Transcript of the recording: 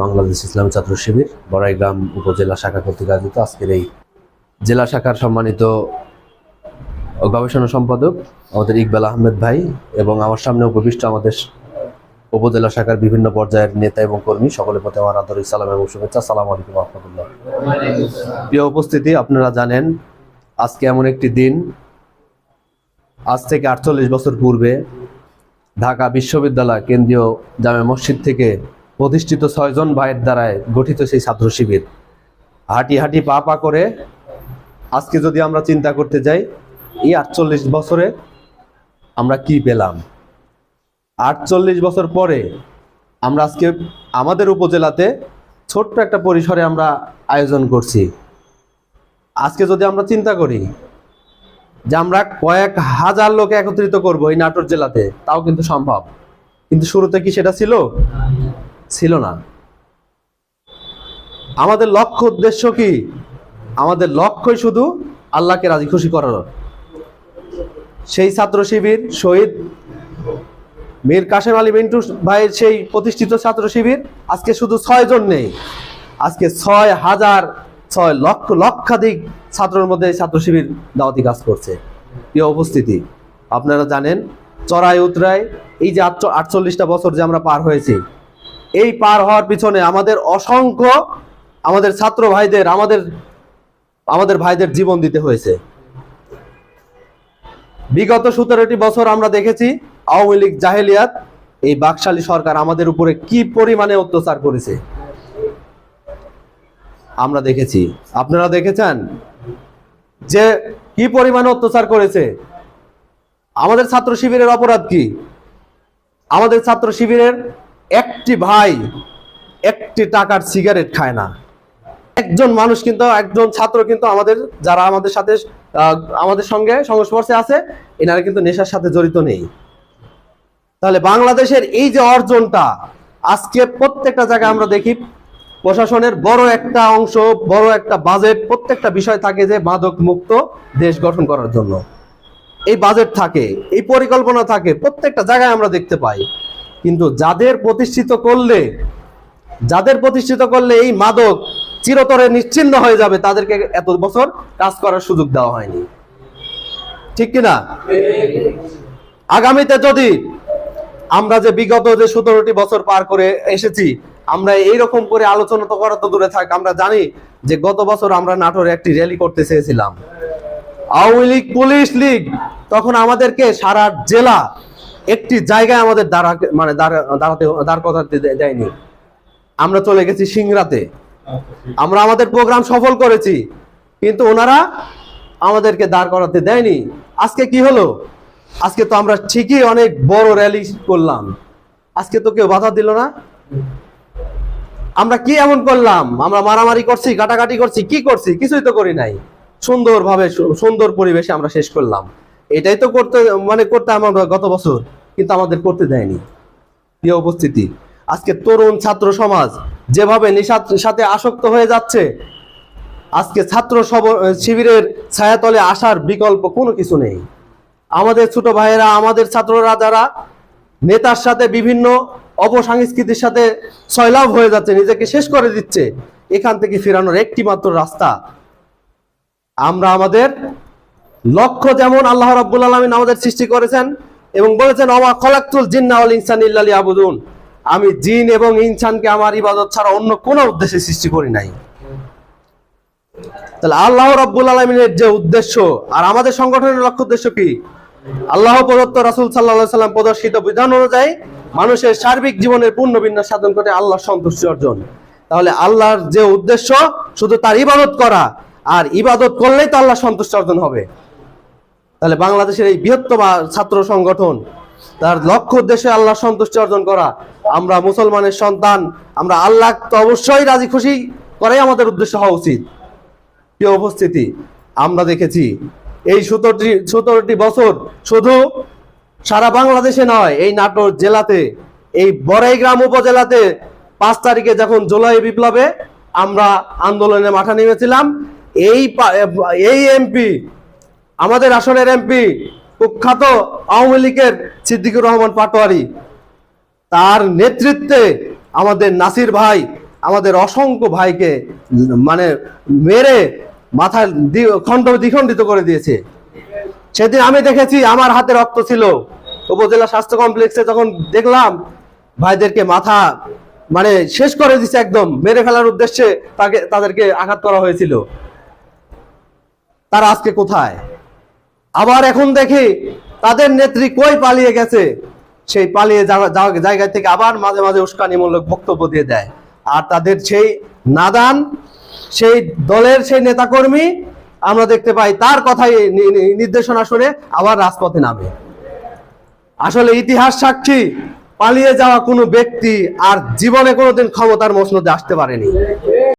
বাংলাদেশ ইসলাম ছাত্র শিবির, বড়াইগ্রাম উপজেলা শাখা কর্তৃক আয়োজিত আজকের এই জেলা শাখার সম্মানিত গবেষণা সম্পাদক আমাদের ইকবাল আহমেদ ভাই এবং আমার সামনে উপবিষ্ট আমাদের উপজেলা শাখার বিভিন্ন পর্যায়ের নেতা এবং কর্মী, সকলের প্রতি আমার আন্তরিক সালাম এবং শুভেচ্ছা। সালাম আলাইকুম রহমতুল্লাহ। প্রিয় উপস্থিতি, আপনারা জানেন আজকে এমন একটি দিন। আজ থেকে আটচল্লিশ বছর পূর্বে ঢাকা বিশ্ববিদ্যালয় কেন্দ্রীয় জামে মসজিদ থেকে প্রতিষ্ঠিত ছয়জন ভাইয়ের দ্বারায় গঠিত সেই ছাত্র শিবির। হাঁটি হাঁটি পা পা করে আজকে যদি আমরা চিন্তা করতে যাই, এই আটচল্লিশ বছরে আমরা কি পেলাম? আটচল্লিশ বছর পরে আমরা আজকে আমাদের উপজেলাতে ছোট্ট একটা পরিসরে আমরা আয়োজন করছি। আজকে যদি আমরা চিন্তা করি যে আমরা কয়েক হাজার লোক একত্রিত করব এই নাটোর জেলাতে, তাও কিন্তু সম্ভব। কিন্তু শুরুতে কি সেটা ছিল? ছিল না। আমাদের লক্ষ্য উদ্দেশ্য কি? আমাদের লক্ষ্যই শুধু আল্লাহকে রাজি খুশি করার সেই ছাত্র শিবির শহীদ মীর কাশেম আলী মিন্টু ভাইয়ের সেই প্রতিষ্ঠিত ছাত্র শিবির আজকে শুধু ছয় জন নেই। আজকে ছয় হাজার ছয় লক্ষ লক্ষাধিক ছাত্রের মধ্যে ছাত্র শিবির দাওয়াতি কাজ করছে। প্রিয় উপস্থিতি, আপনারা জানেন চড়াই উতরাই এই যে আটচ- আটচল্লিশটা বছর যে আমরা পার হয়েছি এই পার হওয়ার পিছনে আমাদের অসংখ্য আমাদের ছাত্র ভাইদের, আমাদের আমাদের ভাইদের জীবন দিতে হয়েছে। বিগত সতেরোটি বছর আমরা দেখেছি আওয়ামী লীগ জাহেলিয়াত, এই বাকশালী সরকার আমাদের উপরে কি পরিমাণে অত্যাচার করেছে। আমরা দেখেছি। আপনারা দেখেছেন যে কি পরিমাণে অত্যাচার করেছে। আমাদের ছাত্র শিবিরের অপরাধ কি? আমাদের ছাত্র শিবিরের একটি ভাই একটি টাকার সিগারেট খায় না। একজন মানুষ কিন্তু, একজন ছাত্র কিন্তু আমাদের, যারা আমাদের সাথে আমাদের সঙ্গে সংস্পর্শে আছে, এনারা কিন্তু নেশার সাথে জড়িত নেই। তাহলে বাংলাদেশের এই যে অর্জনটা, আজকে প্রত্যেকটা জায়গায় আমরা দেখি, প্রশাসনের বড় একটা অংশ, বড় একটা বাজেট প্রত্যেকটা বিষয় থাকে যে মাদক মুক্ত দেশ গঠন করার জন্য। এই বাজেট থাকে, এই পরিকল্পনা থাকে, প্রত্যেকটা জায়গায় আমরা দেখতে পাই। কিন্তু যাদের প্রতিষ্ঠিত করলে, যাদের প্রতিষ্ঠিত করলে এই মাদক চিরতরে নিশ্চিন্ন হয়ে যাবে, তাদেরকে এত বছর কাজ করার সুযোগ দেওয়া হয়নি। ঠিক কিনা? আগামীতে যদি আমরা যে বিগত যে সতেরোটি বছর পার করে এসেছি, আমরা এইরকম করে আলোচনা তো করা তো দূরে থাক, আমরা জানি যে গত বছর আমরা নাটোরে একটি র্যালি করতে চেয়েছিলাম। আওয়ামী লীগ, পুলিশ লীগ, তখন আমাদেরকে সারা জেলা একটি জায়গায় আমাদের দাঁড়া মানে দাঁড়া- দাঁড়াতে, দাঁড় করাতে দেয়নি। আমরা চলে গেছি সিংরাতে আমরা আমাদের প্রোগ্রাম সফল করেছি, কিন্তু ওনারা আমাদেরকে দাঁড় করাতে দেয়নি। আজকে কি হলো? আজকে তো আমরা ঠিকই অনেক বড় র্যালি করলাম। আজকে তো কেউ বাধা দিল না। আমরা কি এমন করলাম? আমরা মারামারি করছি, কাটাকাটি করছি, কি করছি? কিছুই তো করি নাই। সুন্দরভাবে সুন্দর পরিবেশে আমরা শেষ করলাম। এটাই তো করতে মানে করতে আমরা গত বছর। কিন্তু আমাদের করতে দেয়নি। প্রিয় উপস্থিতি, আজকে তরুণ ছাত্র সমাজ যেভাবে নেশার সাথে আসক্ত হয়ে যাচ্ছে, আজকে ছাত্র শিবিরের ছায়াতলে আসার বিকল্প কোনো কিছু নেই। আমাদের ছোট ভাইয়েরা, আমাদের ছাত্ররা যারা নেতার সাথে বিভিন্ন অপসংস্কৃতির সাথে সয়লাভ হয়ে যাচ্ছে, নিজেকে শেষ করে দিচ্ছে, এখান থেকে ফেরানোর একটি মাত্র রাস্তা। আমরা আমাদের লক্ষ্য যেমন আল্লাহ রাব্বুল আলামিন আমাদের সৃষ্টি করেছেন এবং বলেছেন অমা খলাকতুল জিন্না ওয়াল ইনসান ইল্লালি আবুদুন আমি জিন এবং ইনসানকে আমার ইবাদত ছাড়া অন্য কোনো উদ্দেশ্যে সৃষ্টি করি নাই। তাহলে আল্লাহ রাব্বুল আলমিনের যে উদ্দেশ্য, আর আমাদের সংগঠনের লক্ষ্য উদ্দেশ্য কি? আল্লাহ প্রদত্ত রাসুল সাল্লাহ সাল্লাম প্রদর্শিত বিধান অনুযায়ী মানুষের সার্বিক জীবনের পূর্ণ বিন্যাস সাধন করে আল্লাহর সন্তুষ্টি অর্জন। তাহলে আল্লাহর যে উদ্দেশ্য, শুধু তার ইবাদত করা, আর ইবাদত করলেই তো আল্লাহ সন্তুষ্টি অর্জন হবে। তাহলে বাংলাদেশের এই বৃহত্তম ছাত্র সংগঠন, তার লক্ষ্য উদ্দেশ্যে আল্লাহ সন্তুষ্টি অর্জন করা। আমরা মুসলমানের সন্তান, আমরা আল্লাহ তো অবশ্যই রাজি খুশি করাই আমাদের উদ্দেশ্য হওয়া উচিত। প্রিয় উপস্থিতি, আমরা দেখেছি এই সতেরোটি সতেরোটি বছর শুধু সারা বাংলাদেশে নয়, এই নাটোর জেলাতে, এই বড়াইগ্রাম উপজেলাতে পাঁচ তারিখে যখন জুলাই বিপ্লবে আমরা আন্দোলনে মাঠা নেমেছিলাম, এই এই এমপি আমাদের আসনের এমপি কুখ্যাত আওয়ামী লীগের সিদ্দিকুর রহমান পাটোয়ারি, তার নেতৃত্বে আমাদের নাসির ভাই, আমাদের অসংখ্য ভাইকে মানে মেরে মাথা খণ্ড দ্বিখণ্ডিত করে দিয়েছে। সেদিন আমি দেখেছি আমার হাতে রক্ত ছিল। উপজেলা স্বাস্থ্য কমপ্লেক্সে যখন দেখলাম, ভাইদেরকে মাথা মানে শেষ করে দিছে একদম, মেরে ফেলার উদ্দেশ্যে তাকে, তাদেরকে আঘাত করা হয়েছিল। তারা আজকে কোথায়? আবার এখন দেখি তাদের নেত্রী কই পালিয়ে গেছে? সেই পালিয়ে যাওয়া- জায়গা থেকে আবার মাঝে মাঝে উস্কানিমূলক বক্তব্য দিয়ে দেয়। আর তাদের সেই নাদান, সেই দলের সেই নেতাকর্মী, আমরা দেখতে পাই তার কথাই নির্দেশনা শুনে আবার রাজপথে নামে। আসলে ইতিহাস সাক্ষী, পালিয়ে যাওয়া কোনো ব্যক্তি আর জীবনে কোনোদিন ক্ষমতার মসনদে আসতে পারেনি।